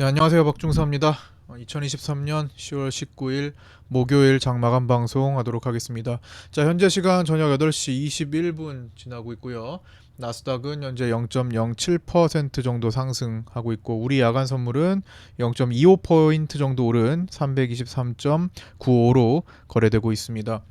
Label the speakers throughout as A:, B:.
A: 네, 안녕하세요. 박중사입니다. 어, 2023년 10월 19일 목요일 장마감 방송 하도록 하겠습니다. 자, 현재 시간 저녁 8시 21분 지나고 있고요. 나스닥은 현재 0.07% 정도 상승하고 있고 우리 야간 선물은 0.25포인트 정도 오른 323.95로 거래되고 있습니다.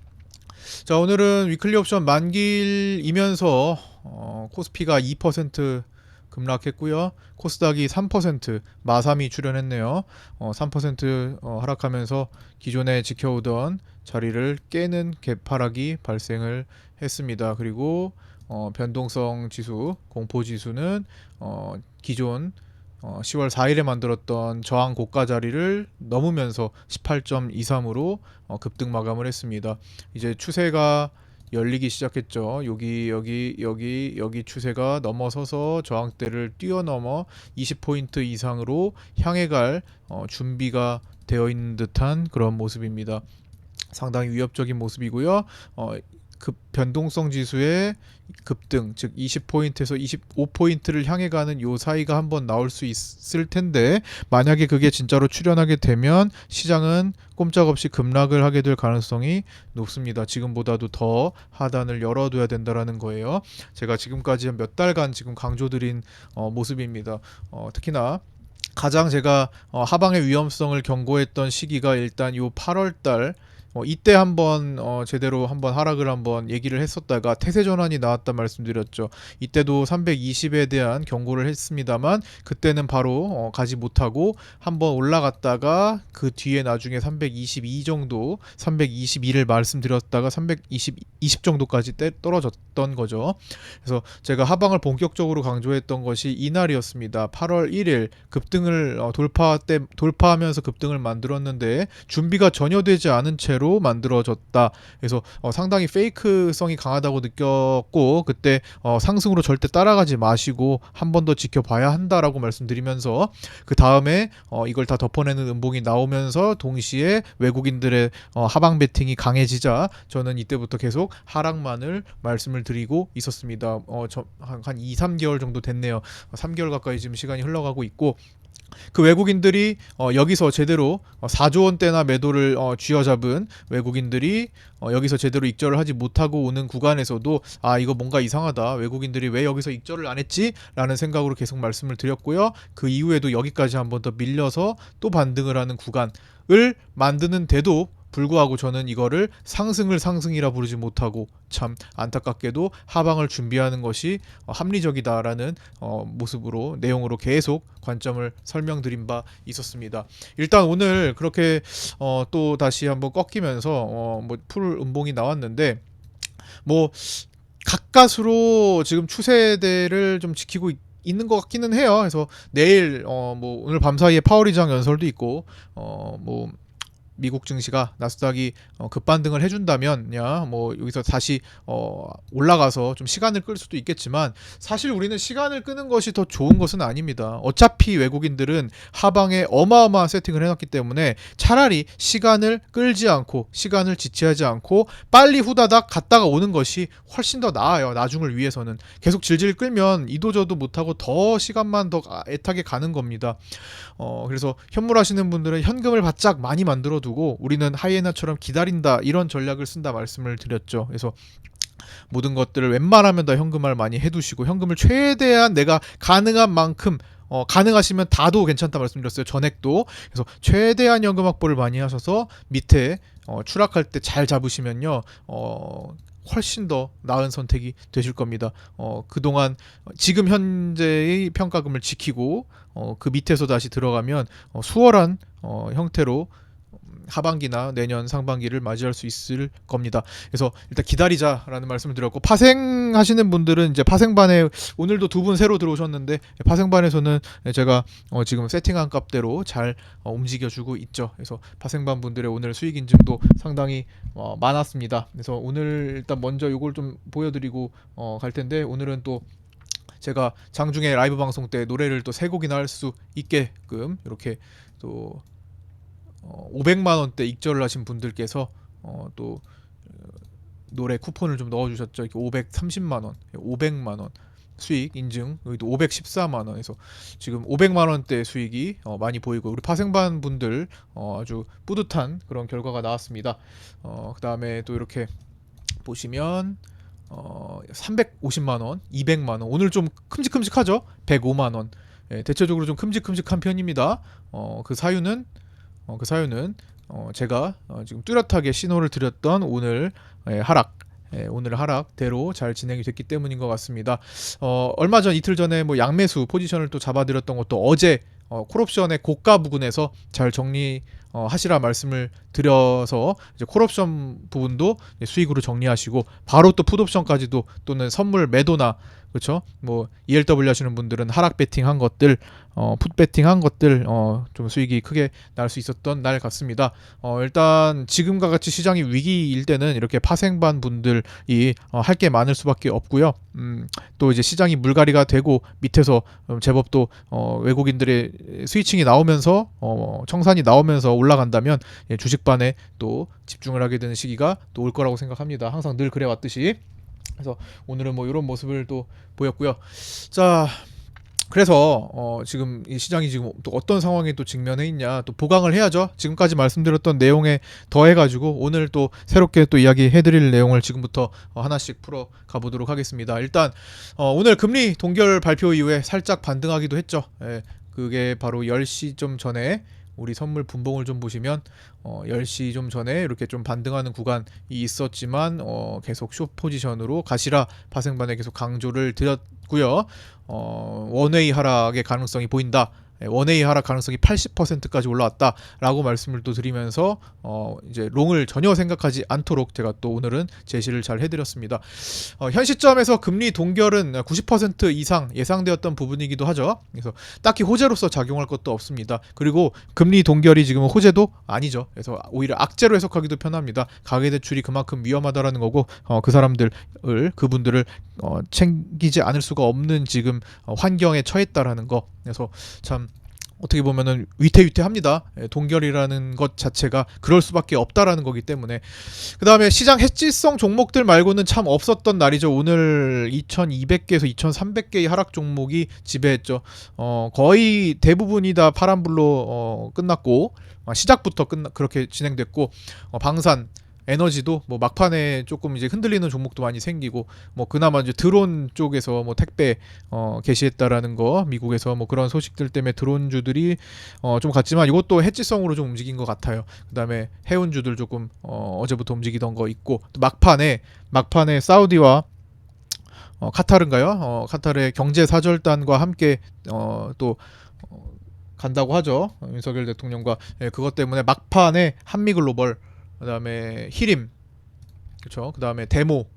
A: 자, 오늘은 위클리 옵션 만기이면서 어, 코스피가 2% 급락했고요. 코스닥이 3% 마삼이 출연했네요. 어, 3% 어, 하락하면서 기존에 지켜오던 자리를 깨는 개파락이 발생을 했습니다. 그리고 어, 변동성 지수, 공포 지수는 어, 기존 어, 10월 4일에 만들었던 저항 고가 자리를 넘으면서 18.23으로 어, 급등 마감을 했습니다. 이제 추세가 열리기 시작했죠. 여기 여기 여기 여기 추세가 넘어서서 저항대를 뛰어넘어 20포인트 이상으로 향해 갈 어, 준비가 되어 있는 듯한 그런 모습입니다. 상당히 위협적인 모습이고요. 어, 급 변동성 지수의 급등, 즉 20포인트에서 25포인트를 향해 가는 요 사이가 한번 나올 수 있을 텐데 만약에 그게 진짜로 출현하게 되면 시장은 꼼짝없이 급락을 하게 될 가능성이 높습니다. 지금보다도 더 하단을 열어둬야 된다라는 거예요. 제가 지금까지 한몇 달간 지금 강조드린 어, 모습입니다. 어, 특히나 가장 제가 어, 하방의 위험성을 경고했던 시기가 일단 요 8월 달 어, 이때 한번 어, 제대로 한번 하락을 한번 얘기를 했었다가 태세 전환이 나왔다 말씀드렸죠. 이때도 320에 대한 경고를 했습니다만 그때는 바로 어, 가지 못하고 한번 올라갔다가 그 뒤에 나중에 322 정도, 322를 말씀드렸다가 320 20 정도까지 때 떨어졌던 거죠. 그래서 제가 하방을 본격적으로 강조했던 것이 이날이었습니다. 8월 1일 급등을 어, 돌파 때 돌파하면서 급등을 만들었는데 준비가 전혀 되지 않은 채로 만들어졌다. 그래서 어, 상당히 페이크성이 강하다고 느꼈고 그때 어, 상승으로 절대 따라가지 마시고 한 번 더 지켜봐야 한다라고 말씀드리면서 그 다음에 어, 이걸 다 덮어내는 음봉이 나오면서 동시에 외국인들의 어, 하방 베팅이 강해지자 저는 이때부터 계속 하락만을 말씀을 드리고 있었습니다. 어, 저, 한, 한 2, 3개월 정도 됐네요. 3개월 가까이 지금 시간이 흘러가고 있고 그 외국인들이 어, 여기서 제대로 어, 4조 원대나 매도를 어, 쥐어잡은 외국인들이 어, 여기서 제대로 익절을 하지 못하고 오는 구간에서도 아 이거 뭔가 이상하다. 외국인들이 왜 여기서 익절을 안 했지라는 생각으로 계속 말씀을 드렸고요. 그 이후에도 여기까지 한번 더 밀려서 또 반등을 하는 구간을 만드는데도 불구하고 저는 이거를 상승을 상승이라 부르지 못하고 참 안타깝게도 하방을 준비하는 것이 어, 합리적이다라는 어, 모습으로 내용으로 계속 관점을 설명드린 바 있었습니다. 일단 오늘 그렇게 어, 또 다시 한번 꺾이면서 어, 뭐풀 음봉이 나왔는데 뭐 가까스로 지금 추세대를 좀 지키고 있, 있는 것 같기는 해요. 그래서 내일 어 뭐 오늘 밤 사이에 파월이장 연설도 있고 어뭐 미국 증시가 나스닥이 어, 급반등을 해준다면 야 뭐 여기서 다시 어, 올라가서 좀 시간을 끌 수도 있겠지만 사실 우리는 시간을 끄는 것이 더 좋은 것은 아닙니다. 어차피 외국인들은 하방에 어마어마한 세팅을 해놨기 때문에 차라리 시간을 끌지 않고 시간을 지체하지 않고 빨리 후다닥 갔다가 오는 것이 훨씬 더 나아요. 나중을 위해서는 계속 질질 끌면 이도저도 못하고 더 시간만 더 애타게 가는 겁니다. 어, 그래서 현물하시는 분들은 현금을 바짝 많이 만들어 두고 우리는 하이에나처럼 기다린다 이런 전략을 쓴다 말씀을 드렸죠. 그래서 모든 것들을 웬만하면 다 현금화를 많이 해두시고 현금을 최대한 내가 가능한 만큼 어, 가능하시면 다도 괜찮다 말씀드렸어요. 전액도. 그래서 최대한 현금 확보를 많이 하셔서 밑에 어, 추락할 때 잘 잡으시면요. 어, 훨씬 더 나은 선택이 되실 겁니다. 어, 그동안 지금 현재의 평가금을 지키고 어, 그 밑에서 다시 들어가면 어, 수월한 어, 형태로 하반기나 내년 상반기를 맞이할 수 있을 겁니다. 그래서 일단 기다리자라는 말씀을 드렸고 파생 하시는 분들은 이제 파생반에 오늘도 두 분 새로 들어오셨는데 파생반에서는 제가 어 지금 세팅한 값대로 잘 어 움직여주고 있죠. 그래서 파생반 분들의 오늘 수익 인증도 상당히 어 많았습니다. 그래서 오늘 일단 먼저 이걸 좀 보여드리고 어 갈 텐데 오늘은 또 제가 장중에 라이브 방송 때 노래를 또 세 곡이나 할 수 있게끔 이렇게 또 어, 500만 원대 익절을 하신 분들께서 어, 또 어, 노래 쿠폰을 좀 넣어주셨죠. 이렇게 530만 원, 500만 원. 수익 인증 여기도 514만 원에서 지금 500만 원대 수익이 어, 많이 보이고 우리 파생반 분들 어, 아주 뿌듯한 그런 결과가 나왔습니다. 어, 그 다음에 또 이렇게 보시면 어, 350만 원, 200만 원. 오늘 좀 큼직큼직하죠? 105만 원. 예, 대체적으로 좀 큼직큼직한 편입니다. 어, 그 사유는 어, 그 사유는 어, 제가 어, 지금 뚜렷하게 신호를 드렸던 오늘 예, 하락 예, 오늘 하락대로 잘 진행이 됐기 때문인 것 같습니다. 어, 얼마 전 이틀 전에 뭐 양매수 포지션을 또 잡아드렸던 것도 어제 어, 콜옵션의 고가 부근에서 잘 정리 어, 하시라 말씀을 드려서 이제 콜옵션 부분도 수익으로 정리하시고 바로 또 풋옵션까지도 또는 선물 매도나 그렇죠 뭐 ELW 하시는 분들은 하락 베팅 한 것들 어, 풋 베팅 한 것들 어, 좀 수익이 크게 날 수 있었던 날 같습니다. 어, 일단 지금과 같이 시장이 위기일 때는 이렇게 파생반 분들이 어, 할게 많을 수밖에 없고요. 음, 또 이제 시장이 물갈이가 되고 밑에서 음, 제법 또 어, 외국인들의 스위칭이 나오면서 어, 청산이 나오면서 올라간다면 예, 주식반에 또 집중을 하게 되는 시기가 또 올 거라고 생각합니다. 항상 늘 그래 왔듯이. 그래서 오늘은 뭐 이런 모습을 또 보였고요. 자, 그래서 어 지금 이 시장이 지금 또 어떤 상황에 또 직면해 있냐 또 보강을 해야죠. 지금까지 말씀드렸던 내용에 더해 가지고 오늘 또 새롭게 또 이야기해 드릴 내용을 지금부터 어, 하나씩 풀어 가보도록 하겠습니다. 일단 어 오늘 금리 동결 발표 이후에 살짝 반등하기도 했죠. 예, 그게 바로 10시 좀 전에 우리 선물 분봉을 좀 보시면 어 10시 좀 전에 이렇게 좀 반등하는 구간이 있었지만 어 계속 숏 포지션으로 가시라 파생반에 계속 강조를 드렸고요. 어 원웨이 하락의 가능성이 보인다. 예, 원웨이 하락 가능성이 80%까지 올라왔다라고 말씀을 또 드리면서 어 이제 롱을 전혀 생각하지 않도록 제가 또 오늘은 제시를 잘 해드렸습니다. 어, 현 시점에서 금리 동결은 90% 이상 예상되었던 부분이기도 하죠. 그래서 딱히 호재로서 작용할 것도 없습니다. 그리고 금리 동결이 지금 호재도 아니죠. 그래서 오히려 악재로 해석하기도 편합니다. 가계 대출이 그만큼 위험하다라는 거고 어, 그 사람들을 그분들을 어, 챙기지 않을 수가 없는 지금 어, 환경에 처했다라는 거. 그래서 참 어떻게 보면은 위태위태합니다. 예, 동결이라는 것 자체가 그럴 수밖에 없다라는 거기 때문에 그 다음에 시장 해지성 종목들 말고는 참 없었던 날이죠. 오늘 2,200개에서 2,300개의 하락 종목이 지배했죠. 어, 거의 대부분이 다 파란불로 어, 끝났고 어, 시작부터 끝나 그렇게 진행됐고 어, 방산 에너지도 뭐 막판에 조금 이제 흔들리는 종목도 많이 생기고 뭐 그나마 이제 드론 쪽에서 뭐 택배 어 개시했다라는 거 미국에서 뭐 그런 소식들 때문에 드론주들이 어좀 같지만 이것도 해지성으로 좀 움직인 것 같아요. 그다음에 해운주들 조금 어 어제부터 움직이던 거 있고 또 막판에 막판에 사우디와 어 카타르인가요? 어 카타르의 경제 사절단과 함께 어 또 어, 간다고 하죠. 윤석열 대통령과 예, 그것 때문에 막판에 한미글로벌 그다음에 히림 그렇죠. 그다음에 데모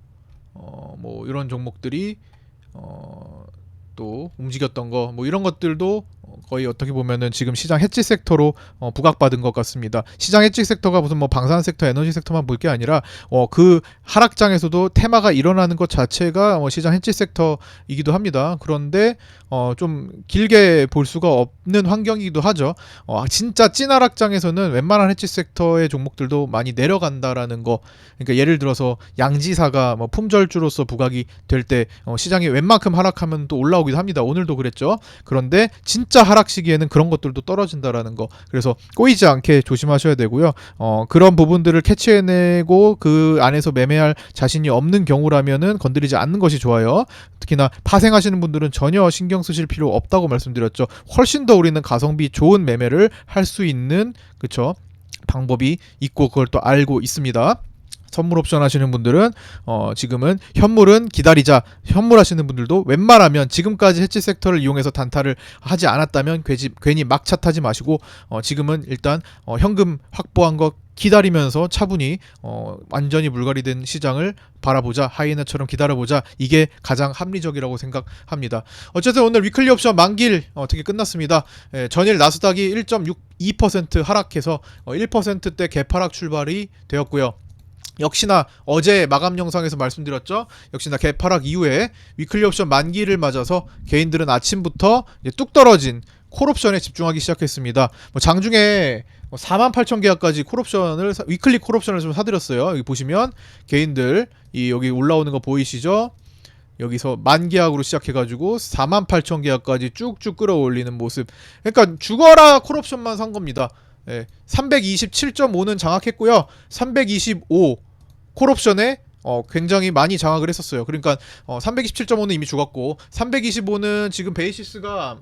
A: 어 뭐 이런 종목들이 어 또 움직였던 거 뭐 이런 것들도 어, 거의 어떻게 보면은 지금 시장 해지 섹터로 어, 부각받은 것 같습니다. 시장 해지 섹터가 무슨 뭐 방산 섹터, 에너지 섹터만 볼 게 아니라 어, 그 하락장에서도 테마가 일어나는 것 자체가 어, 시장 해지 섹터이기도 합니다. 그런데 어, 좀 길게 볼 수가 없는 환경이기도 하죠. 어, 진짜 찐 하락장에서는 웬만한 해지 섹터의 종목들도 많이 내려간다라는 거. 그러니까 예를 들어서 양지사가 뭐 품절주로서 부각이 될때 어, 시장이 웬만큼 하락하면 또 올라오기 도 합니다. 오늘도 그랬죠. 그런데 진짜 하락 시기에는 그런 것들도 떨어진다라는 거. 그래서 꼬이지 않게 조심하셔야 되고요. 어, 그런 부분들을 캐치해내고 그 안에서 매매할 자신이 없는 경우라면은 건드리지 않는 것이 좋아요. 특히나 파생하시는 분들은 전혀 신경 쓰실 필요 없다고 말씀드렸죠. 훨씬 더 우리는 가성비 좋은 매매를 할 수 있는 그쵸 방법이 있고 그걸 또 알고 있습니다. 선물 옵션 하시는 분들은 어 지금은 현물은 기다리자 현물 하시는 분들도 웬만하면 지금까지 해치 섹터를 이용해서 단타를 하지 않았다면 괜히, 괜히 막차 타지 마시고 어 지금은 일단 어 현금 확보한 거 기다리면서 차분히 어 완전히 물갈이된 시장을 바라보자 하이에나처럼 기다려보자 이게 가장 합리적이라고 생각합니다. 어쨌든 오늘 위클리 옵션 만길 어떻게 끝났습니다. 예, 전일 나스닥이 1.62% 하락해서 어, 1%대 개파락 출발이 되었고요. 역시나 어제 마감 영상에서 말씀드렸죠. 역시나 개파락 이후에 위클리 옵션 만기를 맞아서 개인들은 아침부터 뚝 떨어진 콜옵션에 집중하기 시작했습니다. 뭐 장중에 4만 8천 계약까지 콜옵션을 사- 위클리 콜옵션을 좀 사드렸어요. 여기 보시면 개인들 이 여기 올라오는 거 보이시죠? 여기서 만 계약으로 시작해가지고 4만 8천 계약까지 쭉쭉 끌어올리는 모습. 그러니까 죽어라 콜옵션만 산 겁니다. 예, 327.5는 장악했고요. 325 콜옵션에 어, 굉장히 많이 장악을 했었어요. 그러니까 어, 327.5는 이미 죽었고 325는 지금 베이시스가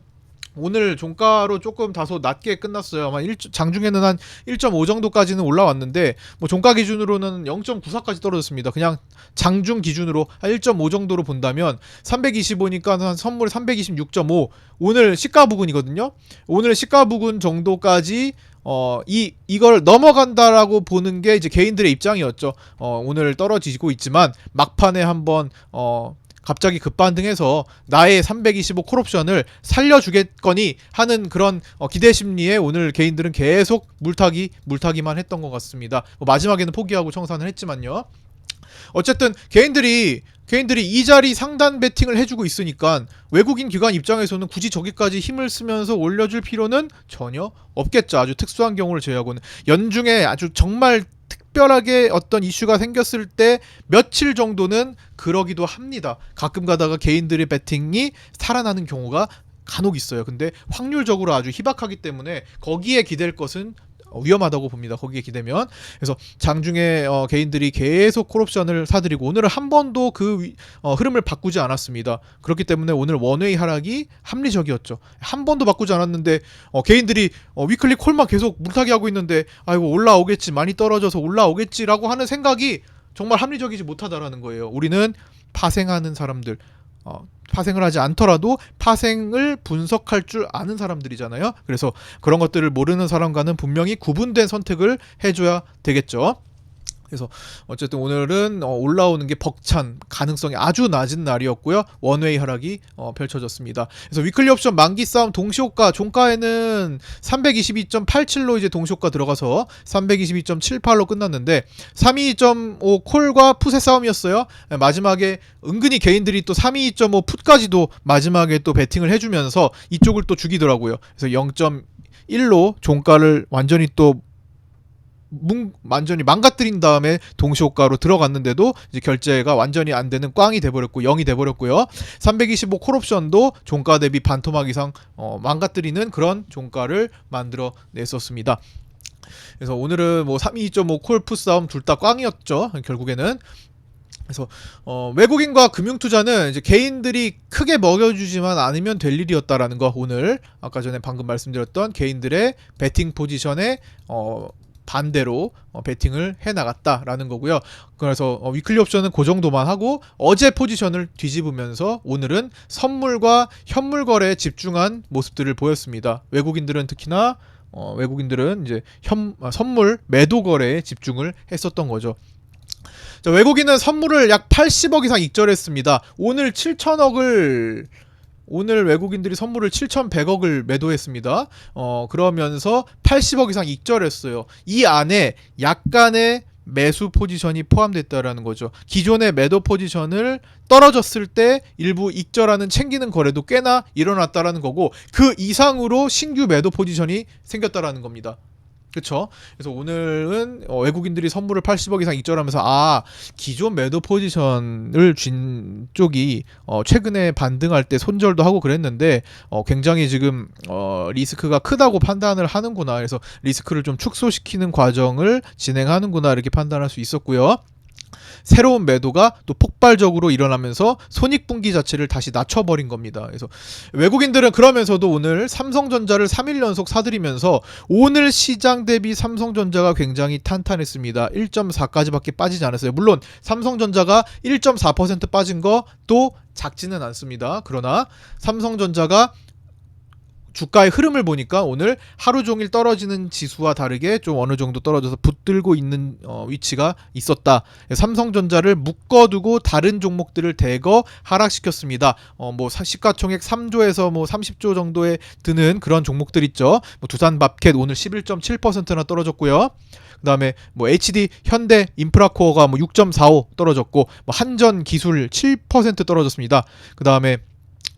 A: 오늘 종가로 조금 다소 낮게 끝났어요. 아마 일, 장중에는 한 1.5 정도까지는 올라왔는데 뭐 종가 기준으로는 0.94까지 떨어졌습니다. 그냥 장중 기준으로 한 1.5 정도로 본다면 325니까 한 선물 326.5 오늘 시가 부근이거든요. 오늘 시가 부근 정도까지 어, 이, 이걸 넘어간다라고 보는 게 이제 개인들의 입장이었죠. 어, 오늘 떨어지고 있지만 막판에 한번, 어, 갑자기 급반등해서 나의 325 콜옵션을 살려주겠거니 하는 그런 어, 기대 심리에 오늘 개인들은 계속 물타기, 물타기만 했던 것 같습니다. 뭐 마지막에는 포기하고 청산을 했지만요. 어쨌든 개인들이 개인들이 이 자리 상단 베팅을 해주고 있으니까 외국인 기관 입장에서는 굳이 저기까지 힘을 쓰면서 올려줄 필요는 전혀 없겠죠. 아주 특수한 경우를 제외하고는 연중에 아주 정말 특별하게 어떤 이슈가 생겼을 때 며칠 정도는 그러기도 합니다. 가끔 가다가 개인들의 베팅이 살아나는 경우가 간혹 있어요. 근데 확률적으로 아주 희박하기 때문에 거기에 기댈 것은 위험하다고 봅니다. 거기에 기대면 그래서 장중에 어, 개인들이 계속 콜옵션을 사들이고 오늘은 한 번도 그 위- 어, 흐름을 바꾸지 않았습니다. 그렇기 때문에 오늘 원웨이 하락이 합리적이었죠. 한 번도 바꾸지 않았는데 어, 개인들이 어, 위클리 콜만 계속 물타기 하고 있는데 아이고 올라오겠지 많이 떨어져서 올라오겠지라고 하는 생각이 정말 합리적이지 못하다라는 거예요. 우리는 파생하는 사람들 어, 파생을 하지 않더라도 파생을 분석할 줄 아는 사람들이잖아요. 그래서 그런 것들을 모르는 사람과는 분명히 구분된 선택을 해줘야 되겠죠. 그래서 어쨌든 오늘은 어, 올라오는 게 벅찬 가능성이 아주 낮은 날이었고요. 원웨이 하락이 어, 펼쳐졌습니다. 그래서 위클리 옵션 만기 싸움 동시호가 종가에는 322.87로 이제 동시호가 들어가서 322.78로 끝났는데 32.5 콜과 풋의 싸움이었어요. 네, 마지막에 은근히 개인들이 또 32.5 풋까지도 마지막에 또 베팅을 해주면서 이쪽을 또 죽이더라고요. 그래서 0.1로 종가를 완전히 또 뭉, 완전히 망가뜨린 다음에 동시호가로 들어갔는데도 이제 결제가 완전히 안 되는 꽝이 돼버렸고 0이 돼버렸고요. 325 콜옵션도 종가 대비 반토막 이상 어, 망가뜨리는 그런 종가를 만들어 냈었습니다. 그래서 오늘은 뭐 32.5 콜프 싸움 둘 다 꽝이었죠. 결국에는 그래서 어, 외국인과 금융 투자는 이제 개인들이 크게 먹여주지만 않으면 될 일이었다라는 거 오늘 아까 전에 방금 말씀드렸던 개인들의 베팅 포지션에 어, 반대로 어, 베팅을 해 나갔다라는 거고요. 그래서 어, 위클리 옵션은 그 정도만 하고 어제 포지션을 뒤집으면서 오늘은 선물과 현물 거래에 집중한 모습들을 보였습니다. 외국인들은 특히나 어, 외국인들은 이제 현, 아, 선물 매도 거래에 집중을 했었던 거죠. 자, 외국인은 선물을 약 80억 이상 익절했습니다. 오늘 7천억을 오늘 외국인들이 선물을 7,100억을 매도했습니다. 어, 그러면서 80억 이상 익절했어요. 이 안에 약간의 매수 포지션이 포함됐다라는 거죠. 기존의 매도 포지션을 떨어졌을 때 일부 익절하는 챙기는 거래도 꽤나 일어났다라는 거고 그 이상으로 신규 매도 포지션이 생겼다라는 겁니다. 그렇죠. 그래서 오늘은 어, 외국인들이 선물을 80억 이상 익절하면서 아 기존 매도 포지션을 쥔 쪽이 어, 최근에 반등할 때 손절도 하고 그랬는데 어, 굉장히 지금 어, 리스크가 크다고 판단을 하는구나. 그래서 리스크를 좀 축소시키는 과정을 진행하는구나 이렇게 판단할 수 있었고요. 새로운 매도가 또 폭발적으로 일어나면서 손익분기 자체를 다시 낮춰버린 겁니다. 그래서 외국인들은 그러면서도 오늘 삼성전자를 3일 연속 사들이면서 오늘 시장 대비 삼성전자가 굉장히 탄탄했습니다. 1.4까지밖에 빠지지 않았어요. 물론 삼성전자가 1.4% 빠진 것도 작지는 않습니다. 그러나 삼성전자가 주가의 흐름을 보니까 오늘 하루 종일 떨어지는 지수와 다르게 좀 어느 정도 떨어져서 붙들고 있는 어, 위치가 있었다. 삼성전자를 묶어두고 다른 종목들을 대거 하락시켰습니다. 어, 뭐 사- 시가총액 3조에서 뭐 30조 정도에 드는 그런 종목들 있죠. 뭐 두산밥켓 오늘 11.7%나 떨어졌고요. 그다음에 뭐 HD 현대 인프라코어가 뭐 6.45 떨어졌고 뭐 한전 기술 7% 떨어졌습니다. 그다음에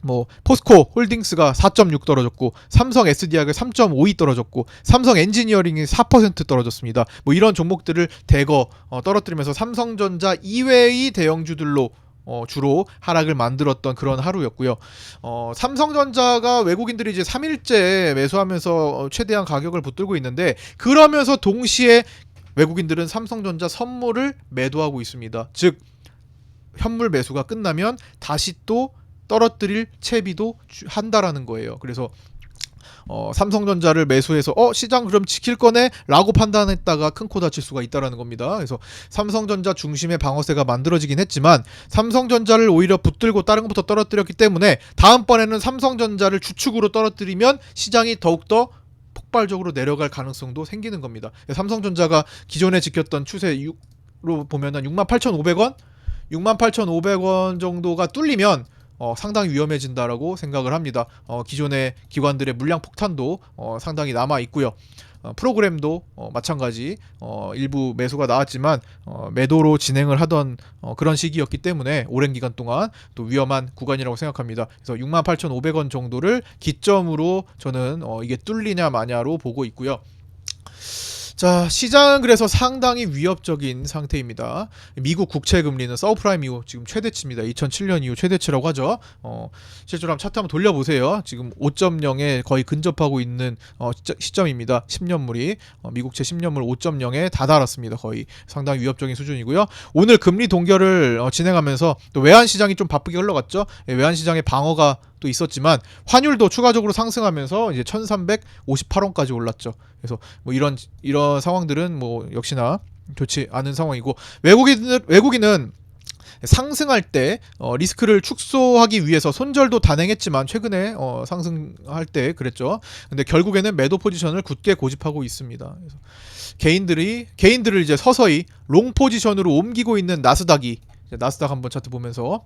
A: 뭐 포스코 홀딩스가 4.6 떨어졌고 삼성 SDI가 3.52 떨어졌고 삼성 엔지니어링이 4% 떨어졌습니다. 뭐 이런 종목들을 대거 어, 떨어뜨리면서 삼성전자 이외의 대형주들로 어, 주로 하락을 만들었던 그런 하루였고요. 어, 삼성전자가 외국인들이 이제 3일째 매수하면서 어, 최대한 가격을 붙들고 있는데 그러면서 동시에 외국인들은 삼성전자 선물을 매도하고 있습니다. 즉 현물 매수가 끝나면 다시 또 떨어뜨릴 채비도 주- 한다라는 거예요. 그래서 어, 삼성전자를 매수해서 어 시장 그럼 지킬 거네라고 판단했다가 큰 코 다칠 수가 있다라는 겁니다. 그래서 삼성전자 중심의 방어세가 만들어지긴 했지만 삼성전자를 오히려 붙들고 다른 것부터 떨어뜨렸기 때문에 다음번에는 삼성전자를 주축으로 떨어뜨리면 시장이 더욱더 폭발적으로 내려갈 가능성도 생기는 겁니다. 삼성전자가 기존에 지켰던 추세로 보면 은 68,500원, 68,500원 정도가 뚫리면 어, 상당히 위험해진다라고 생각을 합니다. 어, 기존의 기관들의 물량 폭탄도 어, 상당히 남아 있고요. 어, 프로그램도 어, 마찬가지 어, 일부 매수가 나왔지만 어, 매도로 진행을 하던 어, 그런 시기였기 때문에 오랜 기간 동안 또 위험한 구간이라고 생각합니다. 그래서 68,500원 정도를 기점으로 저는 어, 이게 뚫리냐 마냐로 보고 있고요. 자, 시장은 그래서 상당히 위협적인 상태입니다. 미국 국채 금리는 서브프라임 이후 지금 최대치입니다. 2007년 이후 최대치라고 하죠. 어, 실제로 한번 차트 한번 돌려보세요. 지금 5.0에 거의 근접하고 있는 어, 시점- 시점입니다. 10년물이 어, 미국채 10년물 5.0에 다다랐습니다. 거의 상당히 위협적인 수준이고요. 오늘 금리 동결을 어, 진행하면서 또 외환 시장이 좀 바쁘게 흘러갔죠. 예, 외환 시장의 방어가 또 있었지만 환율도 추가적으로 상승하면서 이제 1,358원까지 올랐죠. 그래서 뭐 이런 이런 상황들은 뭐 역시나 좋지 않은 상황이고 외국인 외국인은 상승할 때 어, 리스크를 축소하기 위해서 손절도 단행했지만 최근에 어, 상승할 때 그랬죠. 근데 결국에는 매도 포지션을 굳게 고집하고 있습니다. 그래서 개인들이 개인들을 이제 서서히 롱 포지션으로 옮기고 있는 나스닥이 나스닥 한번 차트 보면서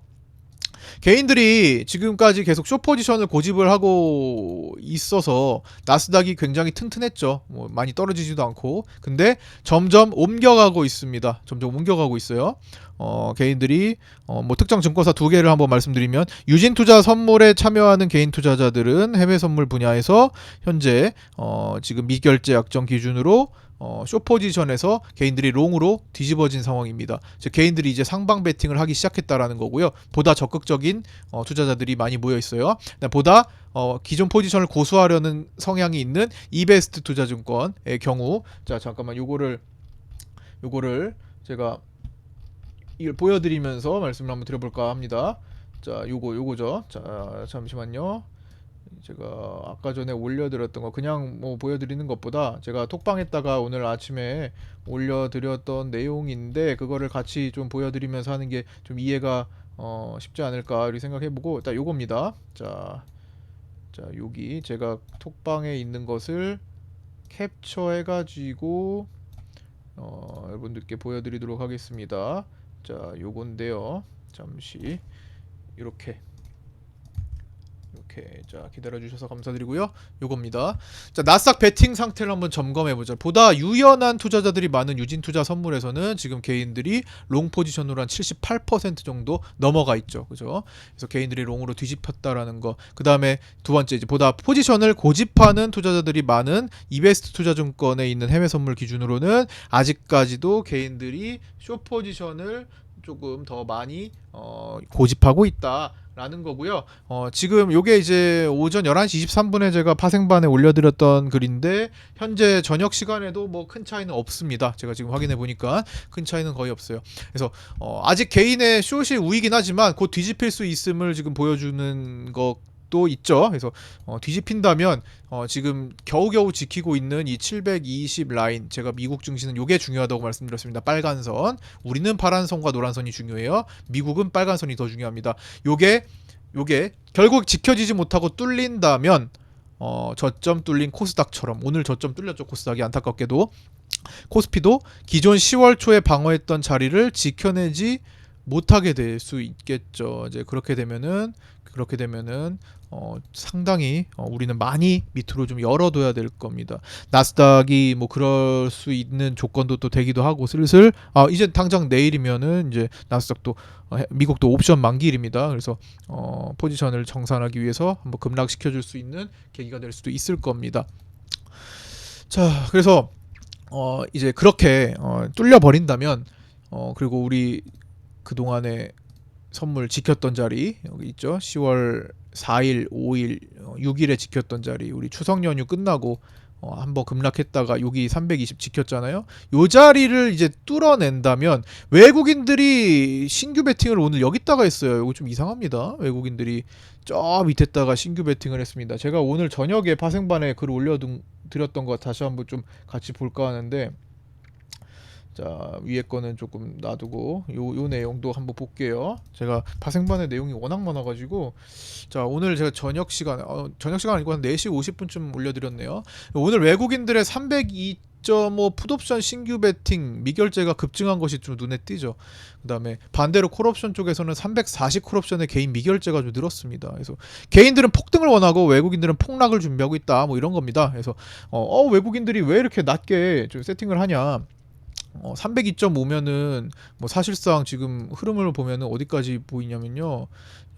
A: 개인들이 지금까지 계속 쇼 포지션을 고집을 하고 있어서 나스닥이 굉장히 튼튼했죠. 뭐 많이 떨어지지도 않고. 근데 점점 옮겨가고 있습니다. 점점 옮겨가고 있어요. 어, 개인들이 어, 뭐 특정 증권사 두 개를 한번 말씀드리면 유진 투자 선물에 참여하는 개인 투자자들은 해외 선물 분야에서 현재 어, 지금 미결제 약정 기준으로 어, 쇼 포지션에서 개인들이 롱으로 뒤집어진 상황입니다. 즉 개인들이 이제 상방 베팅을 하기 시작했다라는 거고요. 보다 적극적인 어, 투자자들이 많이 모여 있어요. 그다음에 보다 어, 기존 포지션을 고수하려는 성향이 있는 이베스트 투자증권의 경우 자 잠깐만 요거를 요거를 제가 이걸 보여드리면서 말씀을 한번 드려볼까 합니다. 자 요거 요거죠. 자 잠시만요. 제가 아까 전에 올려드렸던 거 그냥 뭐 보여드리는 것보다 제가 톡방에다가 오늘 아침에 올려드렸던 내용인데 그거를 같이 좀 보여드리면서 하는 게 좀 이해가 어, 쉽지 않을까 이렇게 생각해보고 일단 요겁니다. 자, 자 여기 제가 톡방에 있는 것을 캡처해가지고 어, 여러분들께 보여드리도록 하겠습니다. 자, 요건데요. 잠시 이렇게 이렇게 자 기다려 주셔서 감사드리고요. 요겁니다. 자 나스닥 베팅 상태를 한번 점검해 보자. 보다 유연한 투자자들이 많은 유진 투자 선물에서는 지금 개인들이 롱 포지션으로 한 78% 정도 넘어가 있죠. 그죠? 그래서 개인들이 롱으로 뒤집혔다라는 거. 그 다음에 두 번째 이제 보다 포지션을 고집하는 투자자들이 많은 이베스트 투자증권에 있는 해외 선물 기준으로는 아직까지도 개인들이 쇼 포지션을 조금 더 많이 어, 고집하고 있다 라는 거고요. 어, 지금 요게 이제 오전 11시 23분에 제가 파생반에 올려드렸던 글인데 현재 저녁 시간에도 뭐 큰 차이는 없습니다. 제가 지금 확인해 보니까 큰 차이는 거의 없어요. 그래서 어, 아직 개인의 숏이 우위긴 하지만 곧 뒤집힐 수 있음을 지금 보여주는 것 도 있죠. 그래서 어, 뒤집힌다면 어, 지금 겨우겨우 지키고 있는 이 720 라인 제가 미국 증시는 요게 중요하다고 말씀드렸습니다. 빨간 선 우리는 파란 선과 노란 선이 중요해요. 미국은 빨간 선이 더 중요합니다. 요게 요게 결국 지켜지지 못하고 뚫린다면 어, 저점 뚫린 코스닥처럼 오늘 저점 뚫렸죠 코스닥이 안타깝게도 코스피도 기존 10월 초에 방어했던 자리를 지켜내지 못하게 될 수 있겠죠. 이제 그렇게 되면은 그렇게 되면은 어, 상당히 어, 우리는 많이 밑으로 좀 열어둬야 될 겁니다. 나스닥이 뭐 그럴 수 있는 조건도 또 되기도 하고 슬슬 아 이제 당장 내일이면은 이제 나스닥도 어, 해- 미국도 옵션 만기일입니다. 그래서 어, 포지션을 정산하기 위해서 한번 급락시켜 줄 수 있는 계기가 될 수도 있을 겁니다. 자, 그래서 어, 이제 그렇게 어, 뚫려 버린다면 어, 그리고 우리 그 동안에 선물 지켰던 자리 여기 있죠. 10월 4일, 5일, 어, 6일에 지켰던 자리 우리 추석 연휴 끝나고 어, 한번 급락했다가 여기 320 지켰잖아요. 요 자리를 이제 뚫어낸다면 외국인들이 신규 베팅을 오늘 여기다가 했어요. 이거 좀 이상합니다. 외국인들이 저 밑에다가 신규 베팅을 했습니다. 제가 오늘 저녁에 파생반에 글 올려드렸던 거 다시 한번 좀 같이 볼까 하는데 자 위에 거는 조금 놔두고 요, 요 내용도 한번 볼게요. 제가 파생반의 내용이 워낙 많아가지고 자 오늘 제가 저녁 시간 어, 저녁 시간 아니고 한 4시 50분쯤 올려드렸네요. 오늘 외국인들의 302.5 풋옵션 신규 베팅 미결제가 급증한 것이 좀 눈에 띄죠. 그다음에 반대로 콜옵션 쪽에서는 340 콜옵션의 개인 미결제가 좀 늘었습니다. 그래서 개인들은 폭등을 원하고 외국인들은 폭락을 준비하고 있다. 뭐 이런 겁니다. 그래서 어, 어, 외국인들이 왜 이렇게 낮게 좀 세팅을 하냐? 어, 302.5면은 뭐 사실상 지금 흐름을 보면은 어디까지 보이냐면요.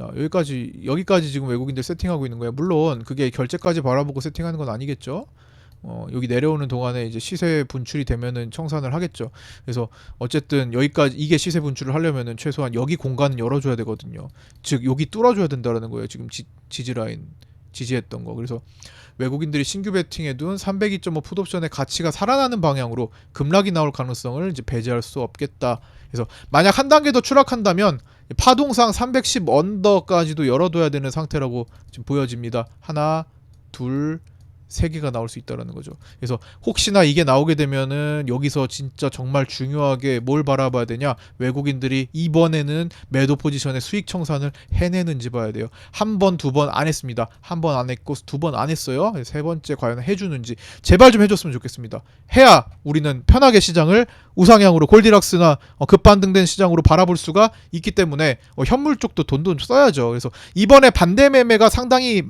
A: 야, 여기까지 여기까지 지금 외국인들 세팅하고 있는 거예요. 물론 그게 결제까지 바라보고 세팅하는 건 아니겠죠. 어, 여기 내려오는 동안에 이제 시세 분출이 되면은 청산을 하겠죠. 그래서 어쨌든 여기까지 이게 시세 분출을 하려면은 최소한 여기 공간은 열어줘야 되거든요. 즉 여기 뚫어줘야 된다라는 거예요. 지금 지, 지지 라인 지지했던 거. 그래서 외국인들이 신규 베팅에 둔 302.5 풋옵션의 가치가 살아나는 방향으로 급락이 나올 가능성을 이제 배제할 수 없겠다. 그래서 만약 한 단계 더 추락한다면 파동상 310 언더까지도 열어둬야 되는 상태라고 지금 보여집니다. 하나, 둘, 세 개가 나올 수 있다라는 거죠. 그래서 혹시나 이게 나오게 되면은 여기서 진짜 정말 중요하게 뭘 바라봐야 되냐? 외국인들이 이번에는 매도 포지션의 수익 청산을 해내는지 봐야 돼요. 한 번, 두 번 안 했습니다. 한 번 안 했고 두 번 안 했어요. 세 번째 과연 해주는지 제발 좀 해줬으면 좋겠습니다. 해야 우리는 편하게 시장을 우상향으로 골디락스나 어, 급반등된 시장으로 바라볼 수가 있기 때문에 어, 현물 쪽도 돈도 써야죠. 그래서 이번에 반대 매매가 상당히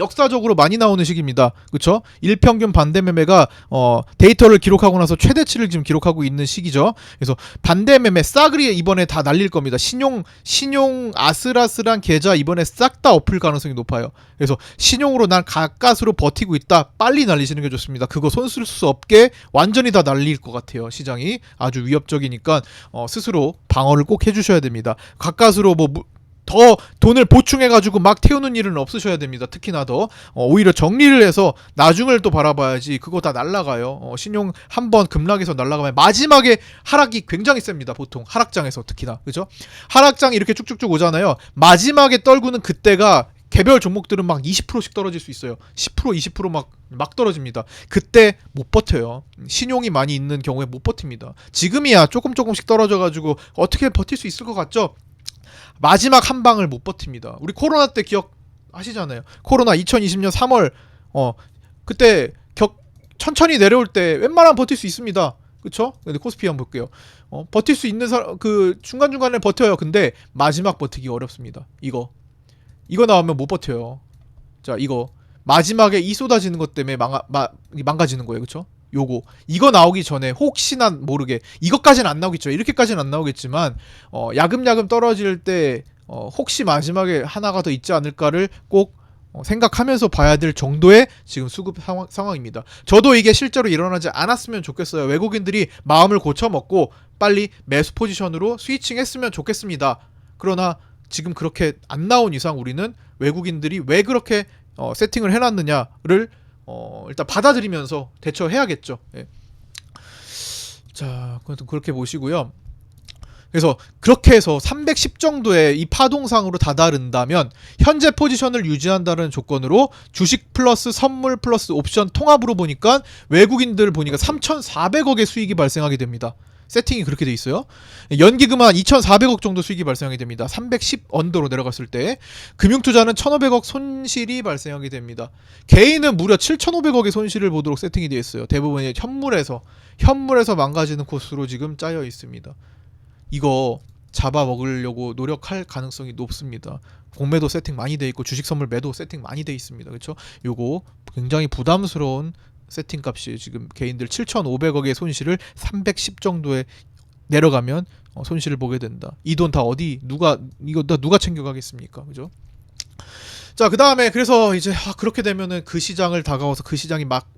A: 역사적으로 많이 나오는 시기입니다. 그렇죠? 일평균 반대 매매가 어, 데이터를 기록하고 나서 최대치를 지금 기록하고 있는 시기죠. 그래서 반대 매매 싸그리 이번에 다 날릴 겁니다. 신용 신용 아슬아슬한 계좌 이번에 싹 다 엎을 가능성이 높아요. 그래서 신용으로 난 가까스로 버티고 있다. 빨리 날리시는 게 좋습니다. 그거 손쓸 수 없게 완전히 다 날릴 것 같아요. 시장이 아주 위협적이니까 어, 스스로 방어를 꼭 해주셔야 됩니다. 가까스로 뭐 무- 더 돈을 보충해가지고 막 태우는 일은 없으셔야 됩니다. 특히나 더 어, 오히려 정리를 해서 나중을 또 바라봐야지 그거 다 날라가요. 어, 신용 한 번 급락해서 날라가면 마지막에 하락이 굉장히 셉니다. 보통 하락장에서 특히나 그죠? 하락장 이렇게 쭉쭉쭉 오잖아요. 마지막에 떨구는 그때가 개별 종목들은 막 20%씩 떨어질 수 있어요. 10% 20%막 막 떨어집니다. 그때 못 버텨요. 신용이 많이 있는 경우에 못 버팁니다. 지금이야 조금 조금씩 떨어져 가지고 어떻게 버틸 수 있을 것 같죠? 마지막 한 방을 못 버팁니다. 우리 코로나 때 기억하시잖아요. 코로나 2020년 3월 어 그때 격 천천히 내려올 때 웬만하면 버틸 수 있습니다. 그쵸? 근데 코스피 한번 볼게요. 어, 버틸 수 있는 사람 그 중간 중간에 버텨요. 근데 마지막 버티기 어렵습니다. 이거 이거 나오면 못 버텨요. 자 이거 마지막에 이 쏟아지는 것 때문에 망가, 마, 망가지는 거예요. 그쵸? 요거 이거 나오기 전에 혹시나 모르게 이것까지는 안 나오겠죠. 이렇게까지는 안 나오겠지만 어, 야금야금 떨어질 때 어, 혹시 마지막에 하나가 더 있지 않을까를 꼭 어, 생각하면서 봐야 될 정도의 지금 수급 상황, 상황입니다. 저도 이게 실제로 일어나지 않았으면 좋겠어요. 외국인들이 마음을 고쳐먹고 빨리 매수 포지션으로 스위칭했으면 좋겠습니다. 그러나 지금 그렇게 안 나온 이상 우리는 외국인들이 왜 그렇게 어, 세팅을 해놨느냐를 어, 일단 받아들이면서 대처해야겠죠. 예. 자, 그렇게 보시고요. 그래서 그렇게 해서 310 정도의 이 파동상으로 다다른다면 현재 포지션을 유지한다는 조건으로 주식 플러스 선물 플러스 옵션 통합으로 보니까 외국인들 보니까 3,400억의 수익이 발생하게 됩니다. 세팅이 그렇게 돼 있어요. 연기금은 2,400억 정도 수익이 발생하게 됩니다. 310 언더로 내려갔을 때 금융투자는 1,500억 손실이 발생하게 됩니다. 개인은 무려 7,500억의 손실을 보도록 세팅이 되어 있어요. 대부분이 현물에서 현물에서 망가지는 코스로 지금 짜여 있습니다. 이거 잡아 먹으려고 노력할 가능성이 높습니다. 공매도 세팅 많이 돼 있고 주식 선물 매도 세팅 많이 돼 있습니다. 그렇죠? 요거 굉장히 부담스러운 세팅 값이 지금 개인들 7,500억의 손실을 310 정도에 내려가면 어, 손실을 보게 된다. 이 돈 다 어디 누가 이거 다 누가 챙겨가겠습니까? 그죠? 자, 그 다음에 그래서 이제 아, 그렇게 되면은 그 시장을 다가와서 그 시장이 막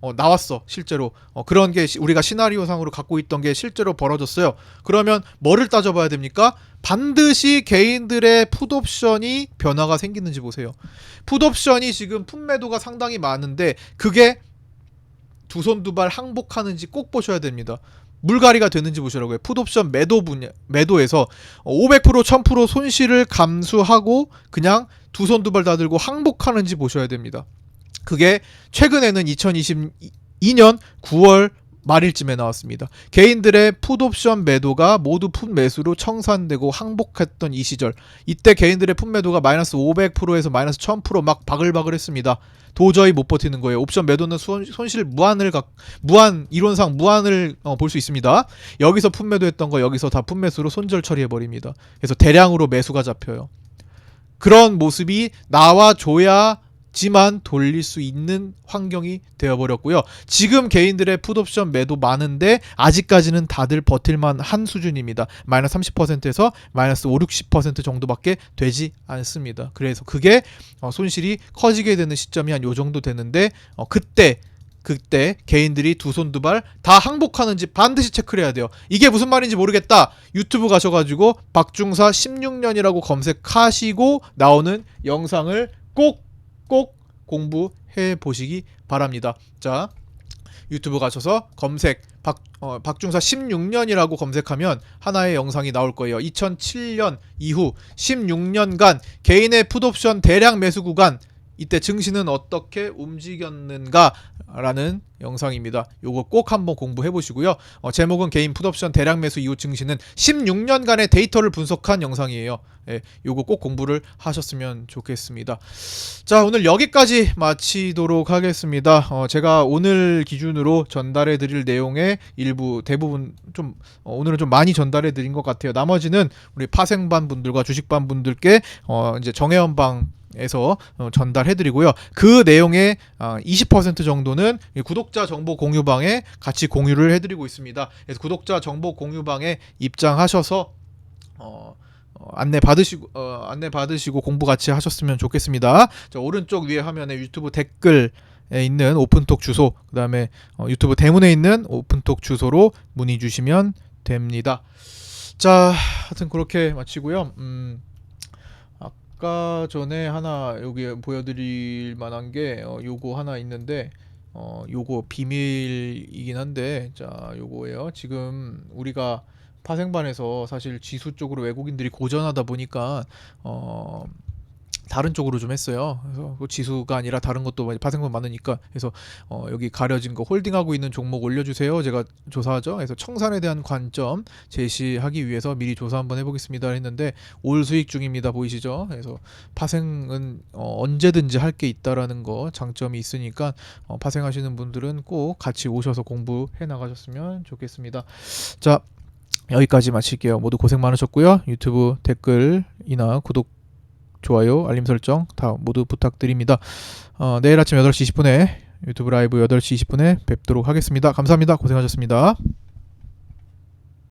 A: 어, 나왔어 실제로 어, 그런 게 시- 우리가 시나리오상으로 갖고 있던 게 실제로 벌어졌어요. 그러면 뭐를 따져봐야 됩니까? 반드시 개인들의 풋옵션이 변화가 생기는지 보세요. 풋옵션이 지금 풋매도가 상당히 많은데 그게 두 손 두 발 항복하는지 꼭 보셔야 됩니다. 물갈이가 되는지 보시라고요. 풋옵션 매도 분야 매도에서 500% 1000% 손실을 감수하고 그냥 두 손 두 발 다 들고 항복하는지 보셔야 됩니다. 그게 최근에는 2022년 9월 말일쯤에 나왔습니다. 개인들의 풋옵션 매도가 모두 풋 매수로 청산되고 항복했던 이 시절 이때 개인들의 풋 매도가 마이너스 500%에서 마이너스 1000%막 바글바글했습니다. 도저히 못 버티는 거예요. 옵션 매도는 손, 손실 무한을 각 무한 이론상 무한을 어, 볼 수 있습니다. 여기서 풋 매도했던 거 여기서 다 풋 매수로 손절 처리해 버립니다. 그래서 대량으로 매수가 잡혀요. 그런 모습이 나와 줘야 지만 돌릴 수 있는 환경이 되어버렸고요. 지금 개인들의 풋옵션 매도 많은데 아직까지는 다들 버틸만 한 수준입니다. 마이너스 30%에서 마이너스 5, 60% 정도밖에 되지 않습니다. 그래서 그게 어, 손실이 커지게 되는 시점이 한 요 정도 되는데 어, 그때 그때 개인들이 두 손 두 발 다 항복하는지 반드시 체크를 해야 돼요. 이게 무슨 말인지 모르겠다. 유튜브 가셔가지고 박중사 16년이라고 검색하시고 나오는 영상을 꼭 꼭 공부해 보시기 바랍니다. 자 유튜브 가셔서 검색 박, 어, 박중사 16년이라고 검색하면 하나의 영상이 나올 거예요. 2007년 이후 16년간 개인의 풋옵션 대량 매수 구간 이때 증시는 어떻게 움직였는가라는 영상입니다. 요거 꼭 한번 공부해 보시고요. 어, 제목은 개인 풋옵션 대량 매수 이후 증시는 16년간의 데이터를 분석한 영상이에요. 예, 요거 꼭 공부를 하셨으면 좋겠습니다. 자, 오늘 여기까지 마치도록 하겠습니다. 어, 제가 오늘 기준으로 전달해 드릴 내용의 일부 대부분 좀 어, 오늘은 좀 많이 전달해 드린 것 같아요. 나머지는 우리 파생반 분들과 주식반 분들께 어, 이제 정혜연방 에서 어, 전달해드리고요. 그 내용의 어, 20% 정도는 이 구독자 정보 공유방에 같이 공유를 해드리고 있습니다. 그래서 구독자 정보 공유방에 입장하셔서 어, 어, 안내 받으시고 어, 안내 받으시고 공부 같이 하셨으면 좋겠습니다. 자, 오른쪽 위에 화면에 유튜브 댓글 에 있는 오픈톡 주소, 그다음에 어, 유튜브 대문에 있는 오픈톡 주소로 문의 주시면 됩니다. 자, 하여튼 그렇게 마치고요. 음. 아까 전에 하나 여기 보여드릴 만한 게 어, 요거 하나 있는데 어 요거 비밀이긴 한데 자 요거예요. 지금 우리가 파생반에서 사실 지수 쪽으로 외국인들이 고전하다 보니까 어 다른 쪽으로 좀 했어요. 그래서 그 지수가 아니라 다른 것도 파생반 많으니까 그래서 어 여기 가려진 거 홀딩하고 있는 종목 올려주세요. 제가 조사하죠. 그래서 청산에 대한 관점 제시하기 위해서 미리 조사 한번 해보겠습니다 했는데 올 수익 중입니다 보이시죠? 그래서 파생은 어, 언제든지 할 게 있다라는 거 장점이 있으니까 어, 파생하시는 분들은 꼭 같이 오셔서 공부해 나가셨으면 좋겠습니다. 자 여기까지 마칠게요. 모두 고생 많으셨고요. 유튜브 댓글이나 좋아요, 알림 설정 다 모두 부탁드립니다. 어, 내일 아침 8시 20분에 유튜브 라이브 8시 20분에 뵙도록 하겠습니다. 감사합니다. 고생하셨습니다.